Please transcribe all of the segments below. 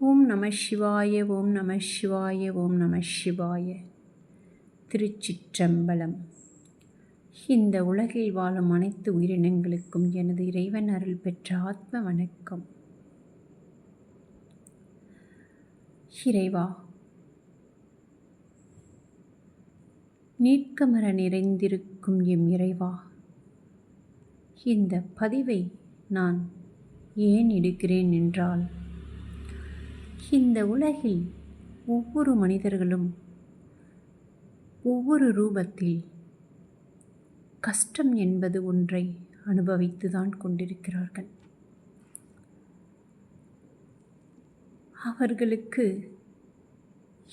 ஓம் நம சிவாய ஓம் நம சிவாய ஓம் நம சிவாய. திருச்சிற்றம்பலம். இந்த உலகில் வாழும் அனைத்து உயிரினங்களுக்கும் எனது இறைவன் அருள் பெற்ற ஆத்ம வணக்கம். இறைவா நீட்கமர நிறைந்திருக்கும் எம் இறைவா இந்த பதிவை நான் ஏன் எடுக்கிறேன் என்றால் இந்த உலகில் ஒவ்வொரு மனிதர்களும் ஒவ்வொரு ரூபத்தில் கஷ்டம் என்பது ஒன்றை அனுபவித்துதான் கொண்டிருக்கிறார்கள். அவர்களுக்கு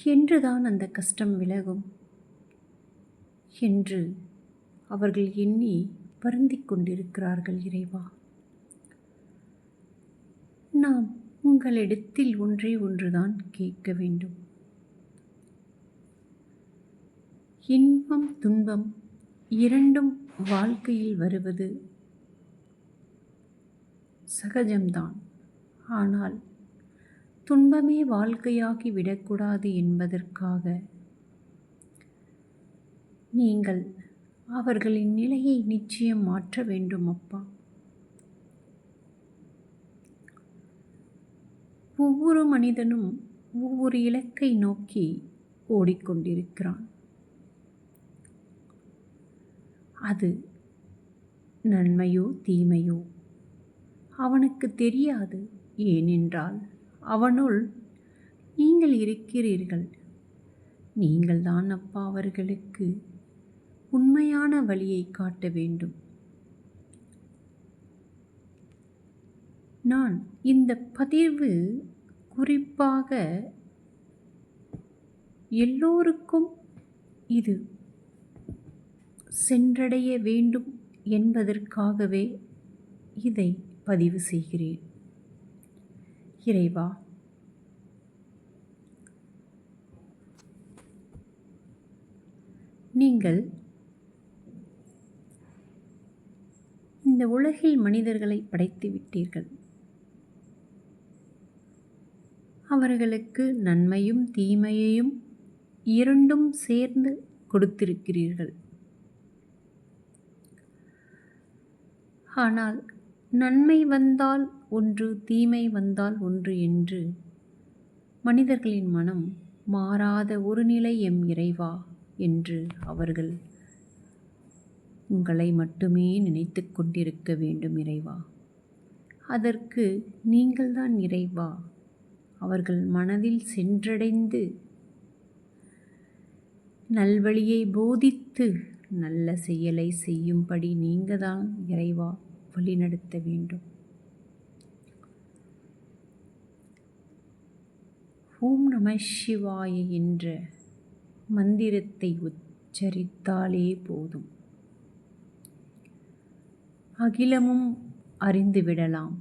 என்றுதான் அந்த கஷ்டம் விலகும் என்று அவர்கள் எண்ணி வருந்திக் கொண்டிருக்கிறார்கள் இறைவா. நாம் உங்களிடத்தில் ஒன்றே ஒன்றுதான் கேட்க வேண்டும். இன்பம் துன்பம் இரண்டும் வாழ்க்கையில் வருவது சகஜம்தான். ஆனால் துன்பமே வாழ்க்கையாகி விடக்கூடாது என்பதற்காக நீங்கள் அவர்களின் நிலையை நிச்சயம் மாற்ற வேண்டும் அப்பா ஒவ்வொரு மனிதனும் ஒவ்வொரு இலக்கை நோக்கி ஓடிக்கொண்டிருக்கிறான். அது நன்மையோ தீமையோ? அவனுக்கு தெரியாது. ஏனென்றால் அவனுள் நீங்கள் இருக்கிறீர்கள். நீங்கள்தான் அப்பா அவர்களுக்கு உண்மையான வழியை காட்ட வேண்டும். நான் இந்த பதிவு குறிப்பாக எல்லோருக்கும் இது சென்றடைய வேண்டும் என்பதற்காகவே இதை பதிவு செய்கிறேன். இறைவா நீங்கள் இந்த உலகில் மனிதர்களை படைத்து விட்டீர்கள் அவர்களுக்கு நன்மையும் தீமையையும் இரண்டும் சேர்ந்து கொடுத்திருக்கிறீர்கள். ஆனால் நன்மை வந்தால் ஒன்று தீமை வந்தால் ஒன்று என்று மனிதர்களின் மனம் மாறாத ஒரு நிலை எம் இறைவா என்று அவர்கள் உங்களை மட்டுமே நினைத்து கொண்டிருக்க வேண்டும் இறைவா. அதற்கு நீங்கள்தான் இறைவா. அவர்கள் மனதில் சென்றடைந்து நல்வழியை போதித்து நல்ல செயலை செய்யும்படி நீங்கள் தான் இறைவா வழிநடத்த வேண்டும். ஓம் நம சிவாய என்ற மந்திரத்தை உச்சரித்தாலே போதும். அகிலமும் அறிந்துவிடலாம்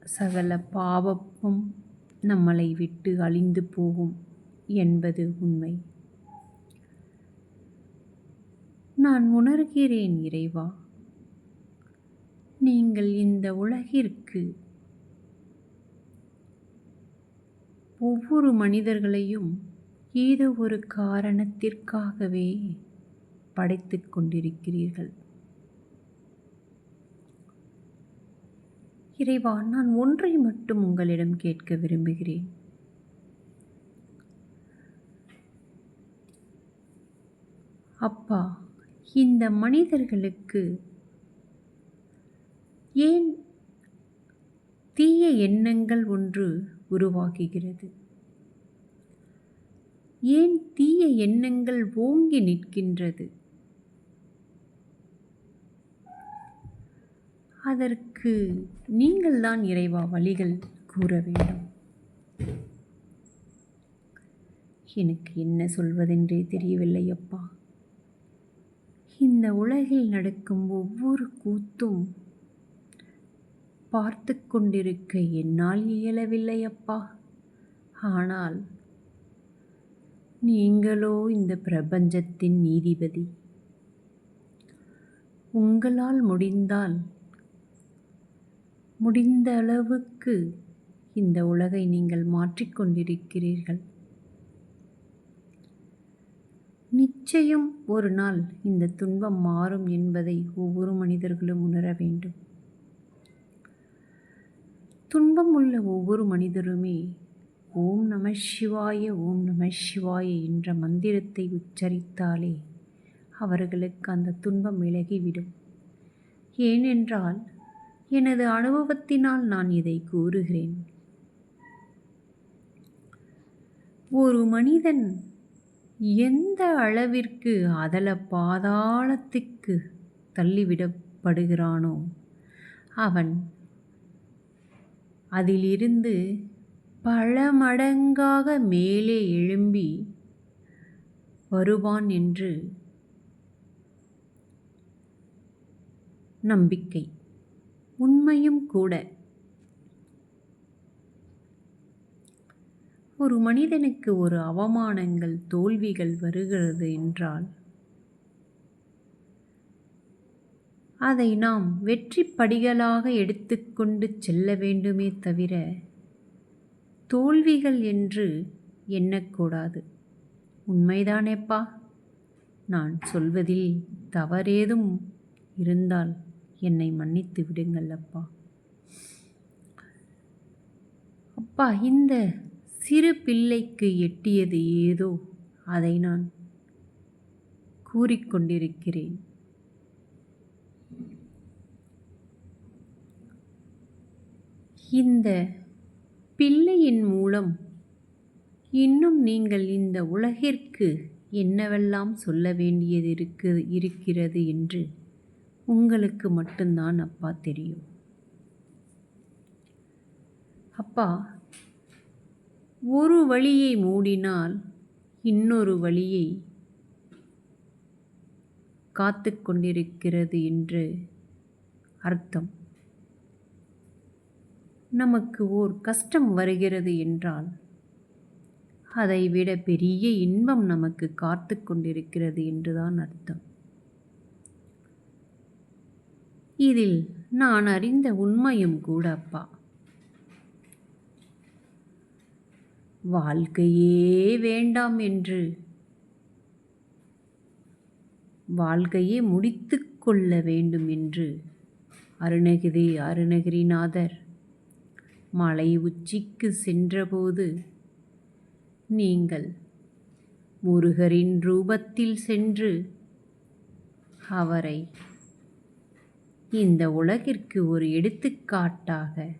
சகல பாவப்பும் நம்மளை விட்டு அழிந்து போகும் என்பது உண்மை. நான் உணர்கிறேன் இறைவா. நீங்கள் இந்த உலகிற்கு ஒவ்வொரு மனிதர்களையும் ஏதோ ஒரு காரணத்திற்காகவே படைத்து கொண்டிருக்கிறீர்கள். இறைவா நான் ஒன்றை மட்டும் உங்களிடம் கேட்க விரும்புகிறேன். அப்பா இந்த மனிதர்களுக்கு ஏன் தீய எண்ணங்கள் ஒன்று உருவாகுகிறது? ஏன் தீய எண்ணங்கள் ஓங்கி நிற்கின்றது? அதற்கு நீங்கள்தான் இறைவா வழிகள் கூற வேண்டும். எனக்கு என்ன சொல்வதென்றே தெரியவில்லை அப்பா. இந்த உலகில் நடக்கும் ஒவ்வொரு கூத்தும் பார்த்து கொண்டிருக்க என்னால் இயலவில்லை அப்பா. ஆனால் நீங்களோ இந்த பிரபஞ்சத்தின் நீதிபதி. உங்களால் முடிந்தால் முடிந்த அளவுக்கு இந்த உலகை நீங்கள் மாற்றிக்கொண்டிருக்கிறீர்கள். நிச்சயம் ஒரு நாள் இந்த துன்பம் மாறும் என்பதை ஒவ்வொரு மனிதர்களும் உணர வேண்டும். துன்பம் உள்ள ஒவ்வொரு மனிதருமே ஓம் நம சிவாய ஓம் நம சிவாய என்ற மந்திரத்தை உச்சரித்தாலே அவர்களுக்கு அந்த துன்பம் விலகிவிடும். ஏனென்றால் எனது அனுபவத்தினால் நான் இதை கூறுகிறேன். ஒரு மனிதன் எந்த அளவிற்கு அதல பாதாளத்துக்கு தள்ளிவிடப்படுகிறானோ அவன் அதிலிருந்து பல மடங்காக மேலே எழும்பி வருவான் என்று நம்பிக்கை. உண்மையும் கூட. ஒரு மனிதனுக்கு ஒரு அவமானங்கள் தோல்விகள் வருகிறது என்றால் அதை நாம் வெற்றி படிகளாக எடுத்துக்கொண்டு செல்ல வேண்டுமே தவிர தோல்விகள் என்று எண்ணக்கூடாது. உண்மைதானேப்பா? நான் சொல்வதில் தவறேதும் இருந்தால் என்னை மன்னித்து விடுங்கள் அப்பா. அப்பா இந்த சிறு பிள்ளைக்கு எட்டியது ஏதோ? அதை நான் கூறிக்கொண்டிருக்கிறேன். இந்த பிள்ளையின் மூலம் இன்னும் நீங்கள் இந்த உலகிற்கு என்னவெல்லாம் சொல்ல வேண்டியது இருக்கு இருக்கிறது என்று உங்களுக்கு மட்டும்தான் அப்பா தெரியும். அப்பா ஒரு வழியை மூடினால் இன்னொரு வழியை காத்து கொண்டிருக்கிறது என்று அர்த்தம். நமக்கு ஓர் கஷ்டம் வருகிறது என்றால் அதைவிட பெரிய இன்பம் நமக்கு காத்து கொண்டிருக்கிறது என்றுதான் அர்த்தம். இதில் நான் அறிந்த உண்மையும் கூட அப்பா வாழ்க்கையே வேண்டாம் என்று. வாழ்க்கையே முடித்து கொள்ள வேண்டும் என்று. அருணகிரி அருணகிரிநாதர் மலை உச்சிக்கு சென்றபோது நீங்கள் முருகரின் ரூபத்தில் சென்று அவரை இந்த உலகிற்கு ஒரு எடுத்துக்காட்டாக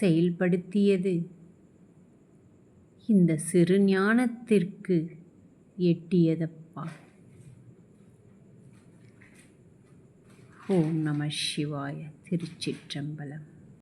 செயல்படுத்தியது. இந்த சிறு ஞானத்திற்கு எட்டியதப்பா. ஓம் நம சிவாய திருச்சிற்றம்பலம்.